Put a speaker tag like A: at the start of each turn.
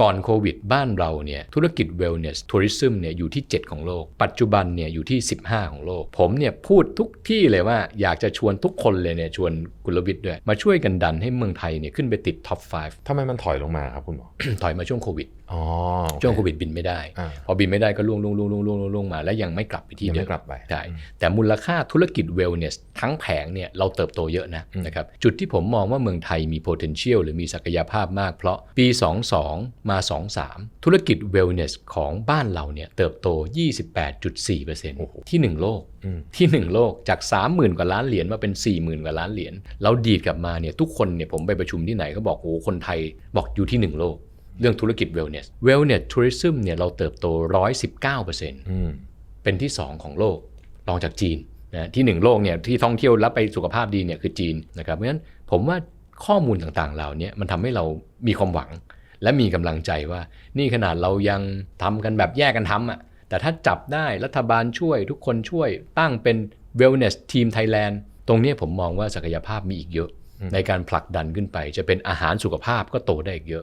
A: ก่อนโควิดบ้านเราเนี่ยธุรกิจ wellness tourism เนี่ยอยู่ที่ 7 ของโลก ปัจจุบันเนี่ยอยู่ที่ 15 ของโลก ผมเนี่ยพูดทุกที่เลยว่าอยากจะชวนทุกคนเลยเนี่ยชวนกุลวิทย์ด้วย มาช่วยกันดันให้เมืองไทยเนี่ยขึ้นไปติด top
B: ทำไมมันถอยลงมาครับคุณหมอ
A: 5ถอยมาช่วงโควิด
B: อ๋อโอเช่
A: วงโควิดบินไม่ได้
B: อ่า
A: พอบินไม่ได้ก็ล่วงล่วงล่วงล่วงล่วงล่วงมา แล้วยังไม่กลับไปที่
B: ยัง
A: เดิ
B: ไม่
A: ม
B: กลับไป
A: ใช่
B: อืม
A: แต่มูลค่าธุรกิจ wellness ทั้งแผงเนี่ยเราเติบโตเยอะนะ
B: อืม
A: นะครับจุดที่ผมมองว่าเมืองไทยมี potential หรือมีศักยภาพมากเพราะปี 22มา 23 ธุรกิจ wellness ของบ้านเราเนี่ยเติบโต 28.4%ที่ 1 โลก
B: อืม
A: ที่ 1 โลกจาก 30,000 กว่าล้านเหรียญมาเป็น 40,000 กว่าล้านเหรียญเราดีดกลับมาเนี่ยทุกคนเนี่ยผมไปประชุมที่ไหนก็บอกโอ้โหคนไทยบอกอยู่ที่ 1 โลก เรื่องธุรกิจ wellness wellness tourism เนี่ยเราเติบโต 119%
B: อืม
A: เป็นที่ 2 ของโลกรองจากจีนนะที่ 1 โลกเนี่ยที่ท่องเที่ยวแล้วไปสุขภาพดีเนี่ยคือจีนนะครับเพราะฉะนั้นผมว่าข้อมูลต่างๆเหล่านี้มันทำให้เรามีความหวัง และมีกำลังใจว่า นี่ขนาดเรายังทำกันแบบแยกกันทำอะแต่ถ้าจับได้รัฐบาลช่วยทุกคนช่วยตั้งเป็น wellness team Thailand ตรงเนี้ยผมมองว่าศักยภาพมีอีกเยอะ ในการผลักดันขึ้นไป จะเป็นอาหารสุขภาพก็โตได้อีกเยอะ